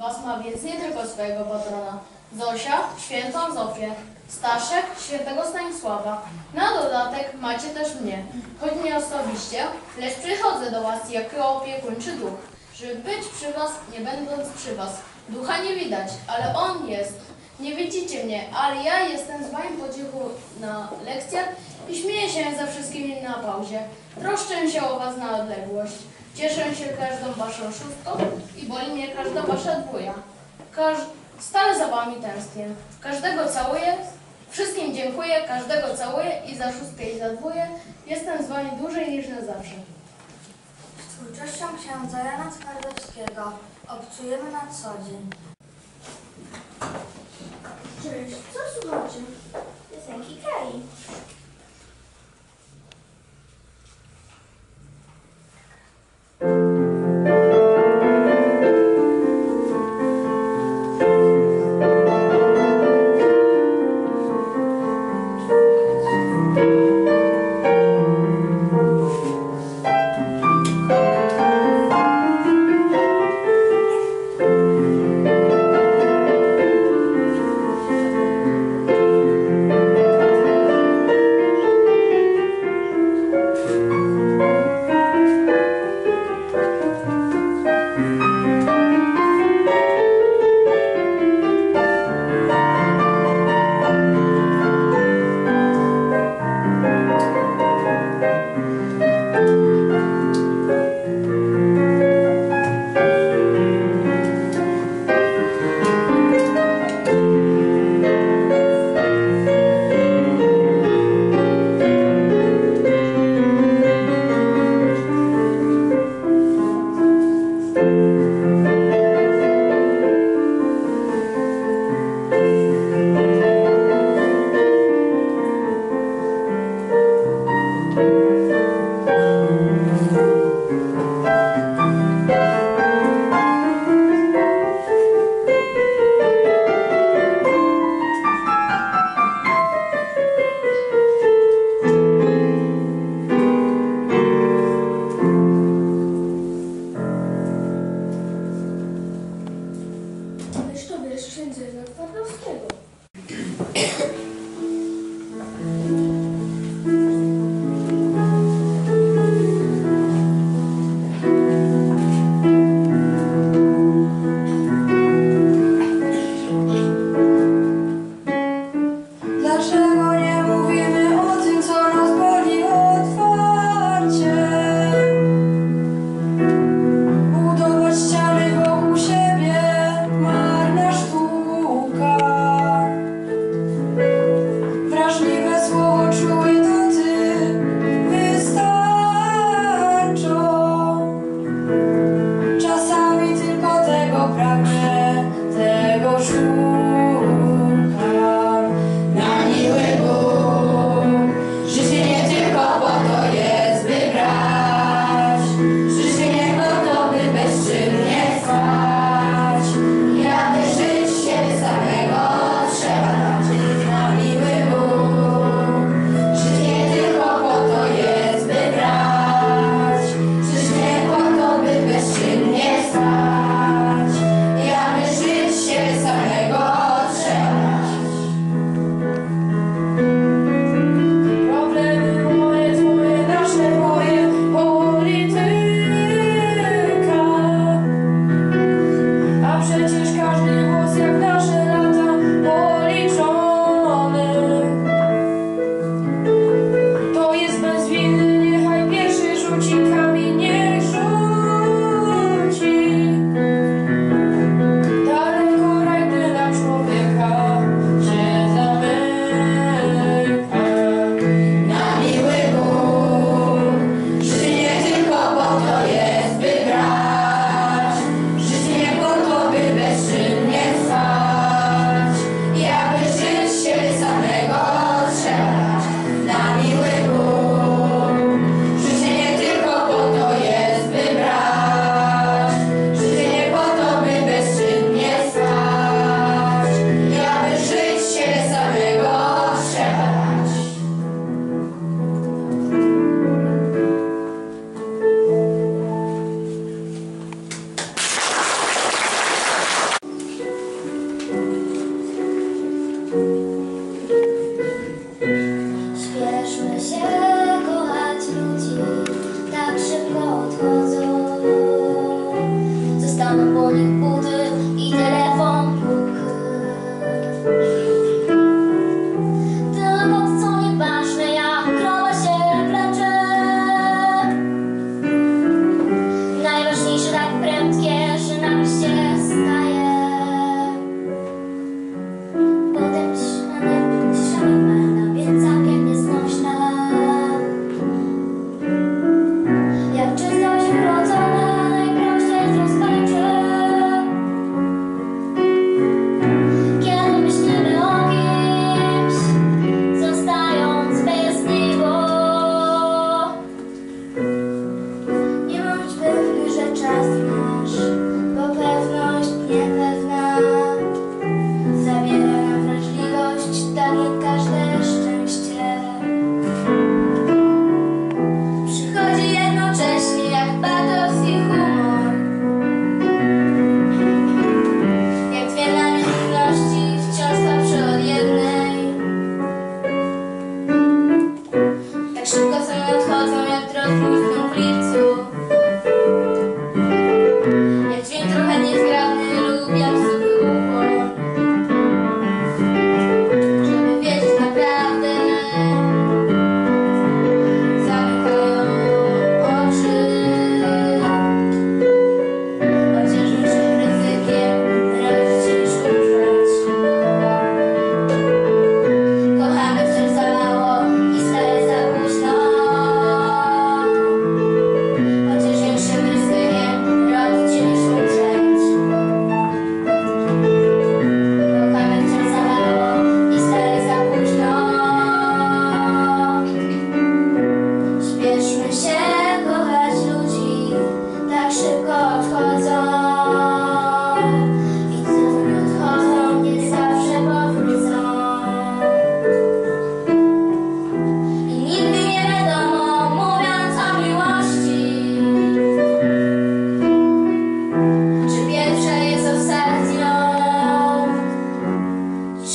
Was ma więc nie tylko swojego patrona. Zosia, świętą Zofię, Staszek, świętego Stanisława. Na dodatek macie też mnie, choć nie osobiście, lecz przychodzę do Was jako opiekuńczy duch, żeby być przy Was, nie będąc przy Was. Ducha nie widać, ale On jest. Nie widzicie mnie, ale ja jestem z Wami po cichu na lekcjach i śmieję się ze wszystkimi na pauzie. Troszczę się o Was na odległość. Cieszę się każdą Waszą szóstką i boli mnie każda Wasza dwuja. Każ... Stale za Wami tęsknię. Każdego całuję, wszystkim dziękuję, każdego całuję i za szóstkę i za dwóje jestem z Wami dłużej niż na zawsze. Twórczością księdza Jana Twardowskiego obcujemy na co dzień.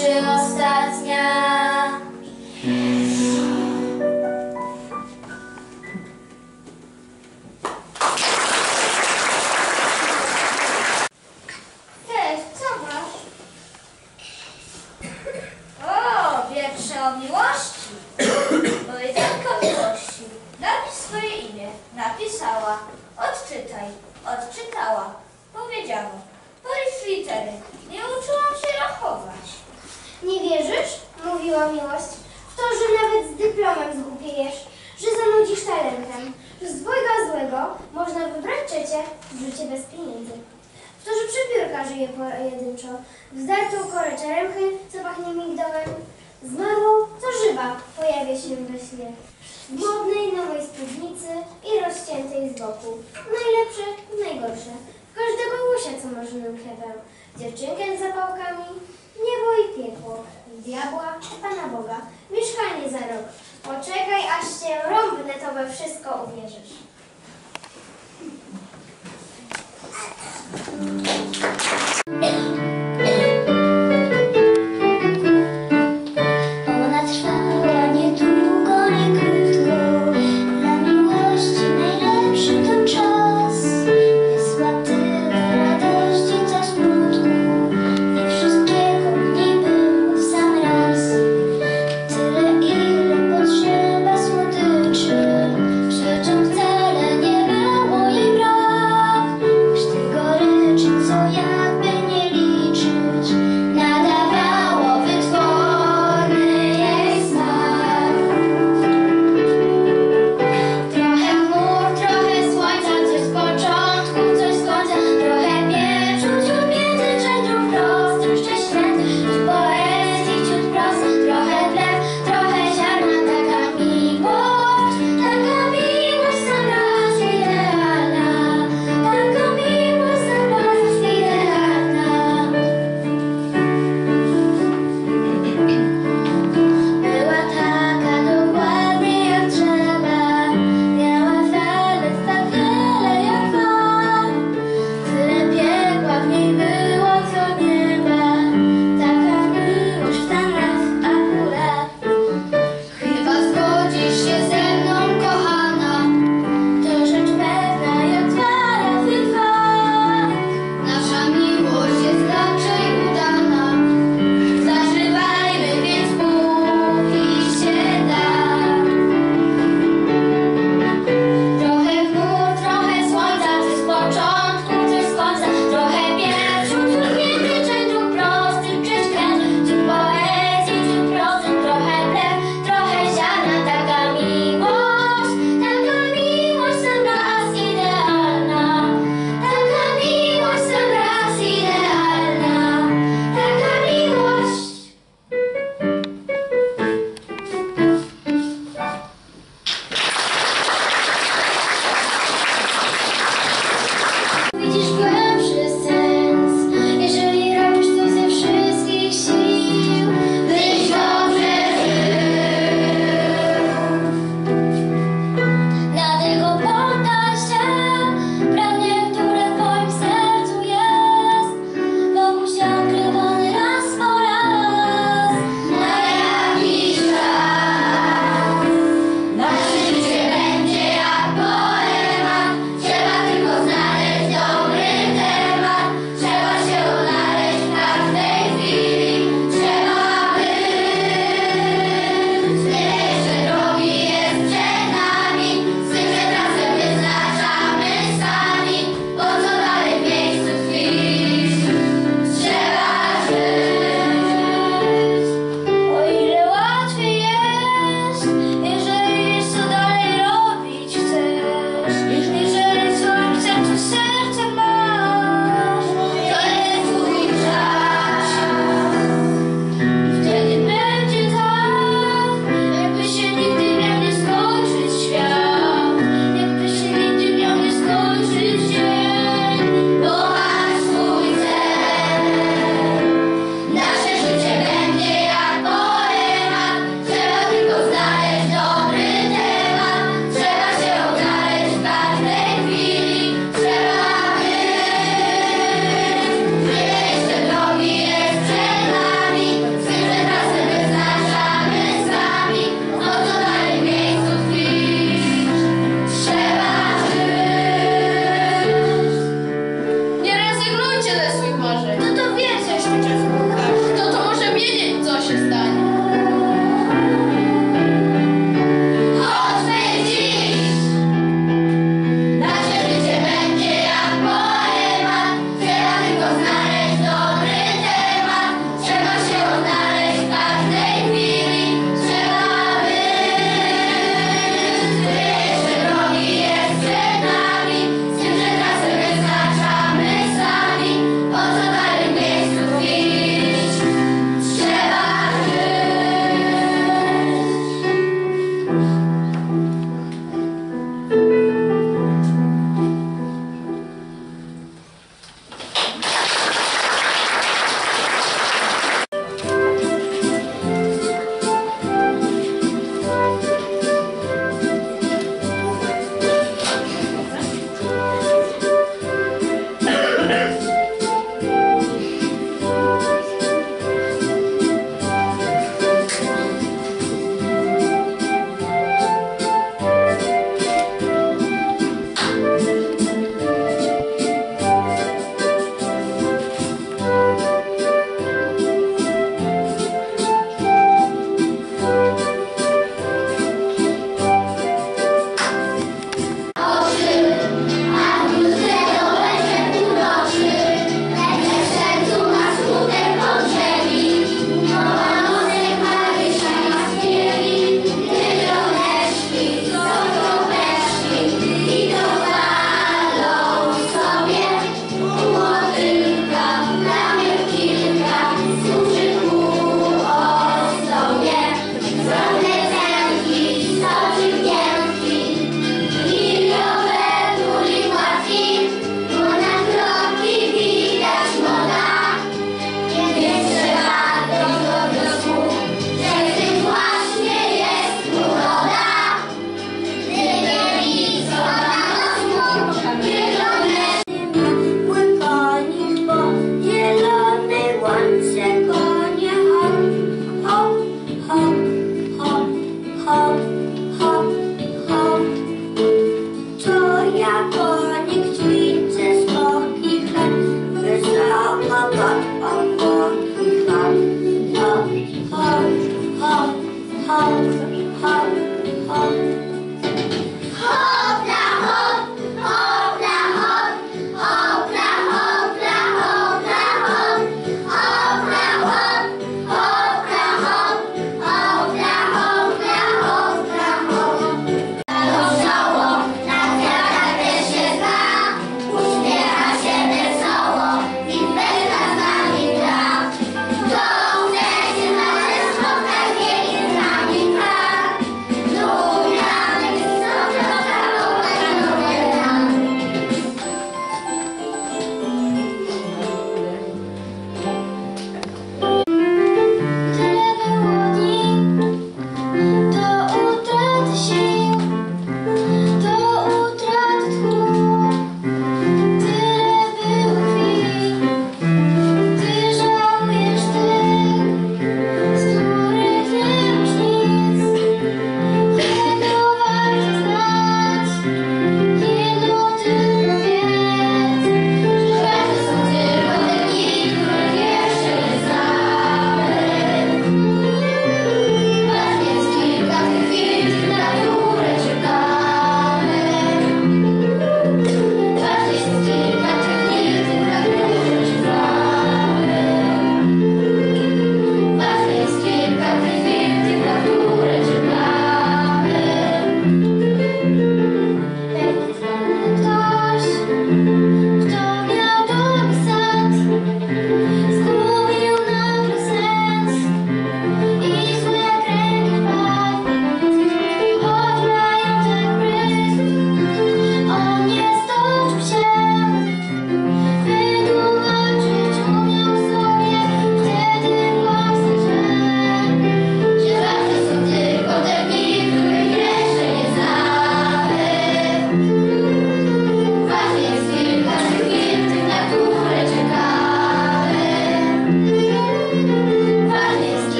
czy ostatnia. wokół. Najlepsze, najgorsze. Każdego łusia, co może nam kiewał. Dziewczynkę z zapałkami,